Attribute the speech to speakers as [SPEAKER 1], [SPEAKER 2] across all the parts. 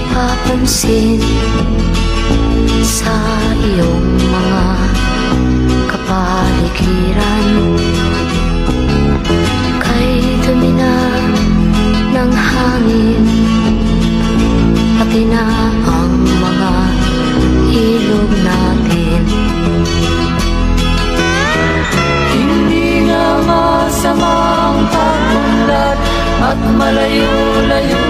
[SPEAKER 1] napapansin Sa iyong mga kapaligiran. Kay dumi na ng hangin Pati na ang mga ilog natin.
[SPEAKER 2] Hindi nga masama ang pagmulat At malayo-layo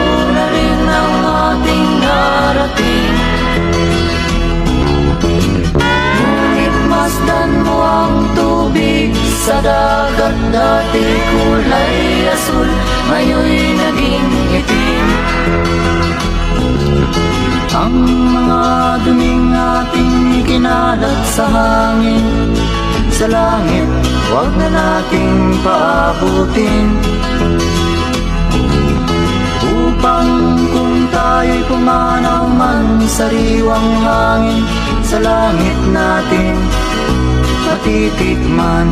[SPEAKER 2] sa dagat Dati kulay asul, ngayon'y naging itim. Ang mga duming ating kinalat sa hangin sa langit Huwag na nating paabutin. Upang kung tayo'y pumanaw man sa riwang hangin Sa langit natin matitikman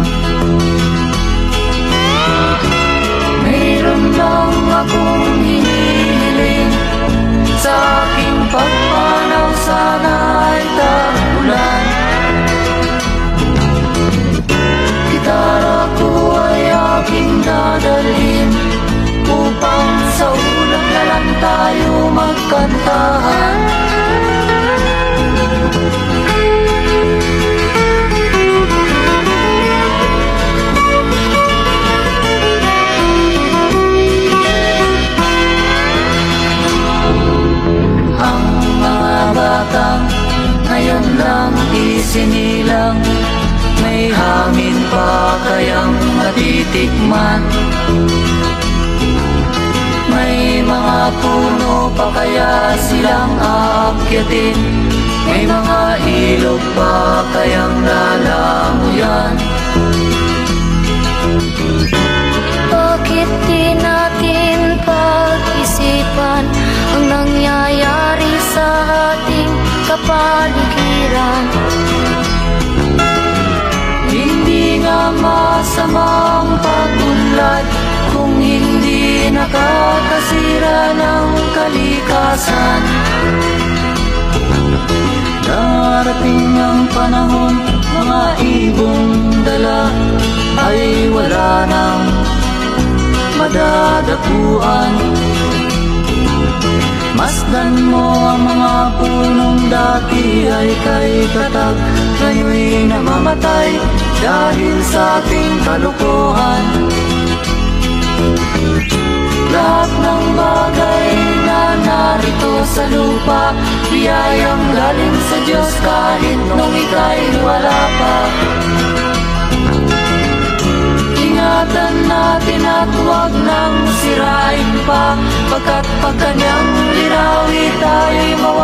[SPEAKER 2] isinilang May hangin pa kayang matitikman. May mga puno pa kaya silang aakyatin? May mga ilog pa kayang lalamuyan?
[SPEAKER 1] Bakit di natin pag-isipan Ang nangyayari sa ating kapaligiran
[SPEAKER 2] Hindi nga masama ang pagunlad Kung hindi nakakasira ng kalikasan. Darating ang panahon Mga ibong dala Ay wala nang madadapuan. Masdan mo ang mga punong dati ay kay katag Ngayon'y namamatay dahil sa ating kalukuhan Lahat ng bagay na narito sa lupa Biyayang galing sa Diyos kahit nung ika'y wala pa. Ingatan natin at huwag nang sirain pa Pagkat pag kanyang linawi tayo'y mawawala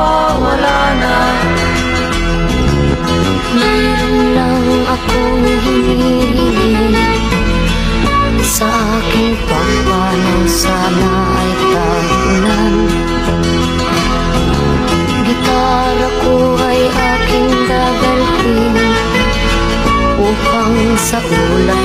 [SPEAKER 1] sa ulap